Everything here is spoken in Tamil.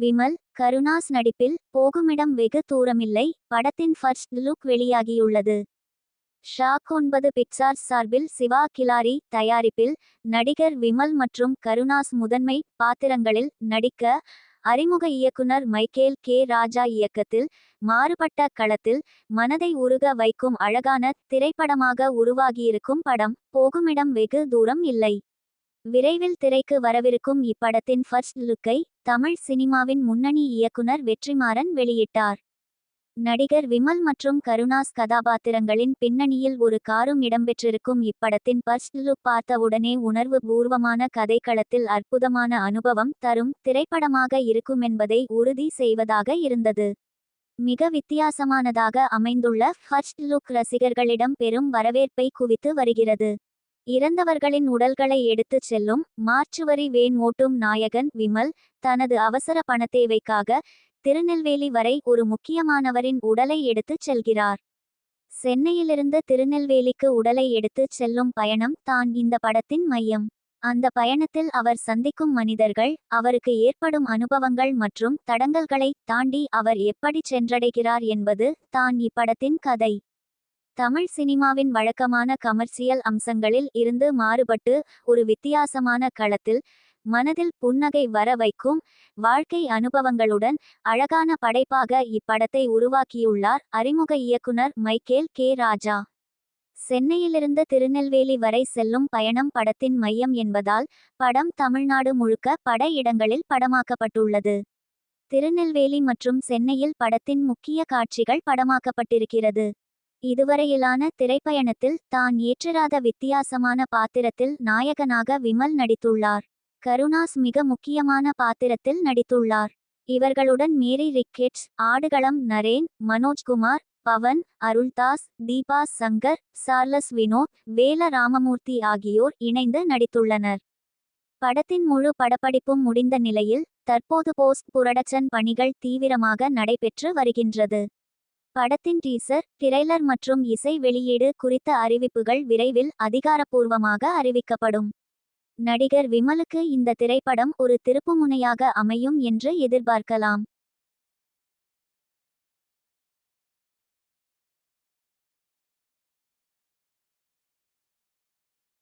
விமல் கருணாஸ் நடிப்பில் போகுமிடம் வெகு தூரமில்லை படத்தின் ஃபர்ஸ்ட் லுக் வெளியாகியுள்ளது. ஷாக் ஒன்பது பிக்சார்ஸ் சார்பில் சிவா கிலாரி தயாரிப்பில் நடிகர் விமல் மற்றும் கருணாஸ் முதன்மை பாத்திரங்களில் நடிக்க அறிமுக இயக்குனர் மைக்கேல் கே. ராஜா இயக்கத்தில் மாறுபட்ட களத்தில் மனதை உருக வைக்கும் அழகான திரைப்படமாக உருவாகியிருக்கும் படம் போகுமிடம் வெகு தூரம் இல்லை. விரைவில் திரைக்கு வரவிருக்கும் இப்படத்தின் ஃபர்ஸ்ட் லுக்கை தமிழ் சினிமாவின் முன்னணி இயக்குனர் வெற்றிமாறன் வெளியிட்டார். நடிகர் விமல் மற்றும் கருணாஸ் கதாபாத்திரங்களின் பின்னணியில் ஒரு காரும் இடம்பெற்றிருக்கும் இப்படத்தின் ஃபர்ஸ்ட் லுக் பார்த்தவுடனே உணர்வு பூர்வமான கதைக்களத்தில் அற்புதமான அனுபவம் தரும் திரைப்படமாக இருக்குமென்பதை உறுதி செய்வதாக இருந்தது. மிக வித்தியாசமானதாக அமைந்துள்ள ஃபர்ஸ்ட் லுக் ரசிகர்களிடம் பெரும் வரவேற்பை குவித்து வருகிறது. இறந்தவர்களின் உடல்களை எடுத்துச் செல்லும் மாற்றுவரி வேன் ஓட்டும் நாயகன் விமல் தனது அவசர பணத்தேவைக்காக திருநெல்வேலி வரை ஒரு முக்கியமானவரின் உடலை எடுத்துச் செல்கிறார். சென்னையிலிருந்து திருநெல்வேலிக்கு உடலை எடுத்துச் செல்லும் பயணம் தான் இந்த படத்தின் மையம். அந்த பயணத்தில் அவர் சந்திக்கும் மனிதர்கள் அவருக்கு ஏற்படும் அனுபவங்கள் மற்றும் தடங்கல்களை தாண்டி அவர் எப்படி சென்றடைகிறார் என்பது தான் இப்படத்தின் கதை. தமிழ் சினிமாவின் வழக்கமான கமர்சியல் அம்சங்களில் இருந்து மாறுபட்டு ஒரு வித்தியாசமான களத்தில் மனதில் புன்னகை வர வைக்கும் வாழ்க்கை அனுபவங்களுடன் அழகான படைப்பாக இப்படத்தை உருவாக்கியுள்ளார் அறிமுக இயக்குனர் மைக்கேல் கே. ராஜா. சென்னையிலிருந்து திருநெல்வேலி வரை செல்லும் பயணம் படத்தின் மையம் என்பதால் படம் தமிழ்நாடு முழுக்க பட இடங்களில் படமாக்கப்பட்டுள்ளது. திருநெல்வேலி மற்றும் சென்னையில் படத்தின் முக்கிய காட்சிகள் படமாக்கப்பட்டிருக்கிறது. இதுவரையிலான திரைப்பயணத்தில் தான் ஏற்றிராத வித்தியாசமான பாத்திரத்தில் நாயகனாக விமல் நடித்துள்ளார். கருணாஸ் மிக முக்கியமான பாத்திரத்தில் நடித்துள்ளார். இவர்களுடன் Mary Ricketts Aadukalam Naren Manojkumar Pavan Aruldas Deepa Shankar Charles Vinod Vela Ramamoorthy ஆகியோர் இணைந்து நடித்துள்ளனர். படத்தின் முழு படப்படிப்பும் முடிந்த நிலையில் தற்போது போஸ்ட் புரடக்ஷன் பணிகள் தீவிரமாக நடைபெற்று வருகின்றது. படத்தின் டீசர் திரைலர் மற்றும் இசை வெளியீடு குறித்த அறிவிப்புகள் விரைவில் அதிகாரப்பூர்வமாக அறிவிக்கப்படும். நடிகர் விமலுக்கு இந்த திரைப்படம் ஒரு திருப்புமுனையாக அமையும் என்று எதிர்பார்க்கலாம்.